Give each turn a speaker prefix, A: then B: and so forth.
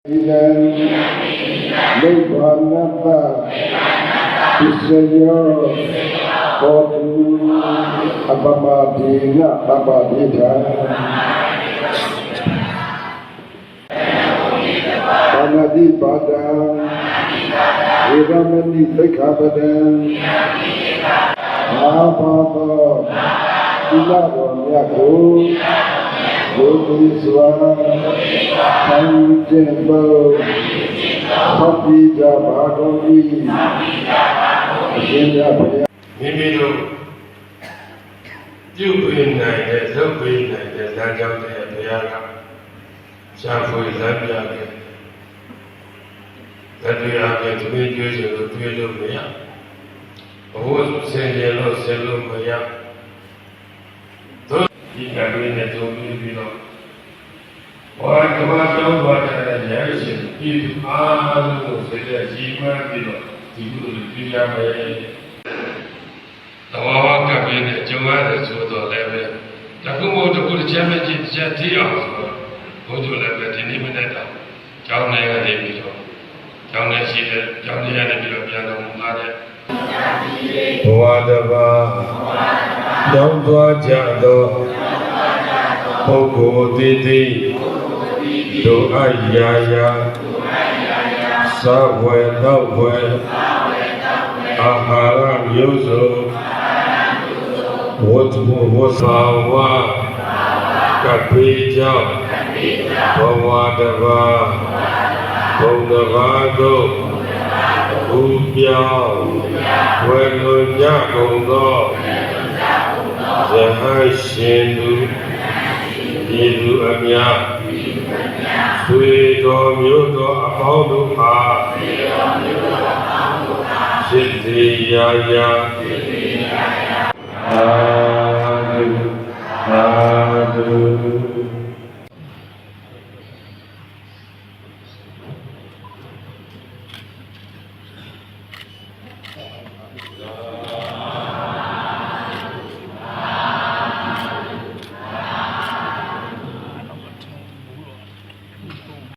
A: ဣဒံနိဗ္ဗာနတ္တပစ္စယောဘောတုအပမဒေနအပပိဒံဘာနတိပါဒံဝေဒမနိသိက္ခာပဒံအာဘာသောသီလတော်မြတ်ကို ဘုရားစွာသံကျင်သောသဗ္ဗိဒဘာတော်ဤအရှင်ရဘုရား
B: မိမိတို့ပြုပေးနိုင်တဲ့လုပ်ပေးနိုင်တဲ့လမ်းကြောင်းတွေဘုရားကရှားဖွေလမ်းပြခဲ့လက်တွေအားဖြင့်သူတွေကျွေးချင်လို့တွေးလို့မရဘဝဆင်ကြလို့ဆင်လို့မရတို့ ဒီကလေးနဲ့ကြုံပြီးပြီးတော့ဘာကဘာတော့ဘာတဲ့ရဲရှင်ဒီအားလုံးကိုစိတ်နဲ့ကြီးမှန်းပြီးတော့ဒီလိုပြရမယ်သဘာဝကပ်ပြီးနဲ့ကြုံရတယ်ဆိုတော့လည်းပဲတခုမဟုတ်တခုတစ်ချက်မဲ့ချင်းတစ်ချက်ထိအောင်ဆိုတော့ဘုန်းကြီးလည်းပဲဒီနေ့မနေ့တော့ကျောင်းထဲကနေပြီးတော့ကျောင်းထဲရှိတဲ့ကျောင်းထဲကနေပြီးတော့ပြန်တော်မူလာတဲ့ဘဝတဘာ ကျောင်းသွားကြသောပုဂ္ဂိုလ်တည်တည်တို့အရာရာသဝေတော့ဝေအာဟာရမျိုးစုံဝတ်ဘဝသာဝကပိကြောင့်ဘဝတဘာဘုံတဘာတို့ဘူပြောင်းဝေလွန်ကြကုန်သောဇ ဟရှင်သူဤသူအမြတ်သွေတော်မျိုးတော်အပေါင်းတို့မှာစိတ္တိယာယာသာဓုသာဓုသာ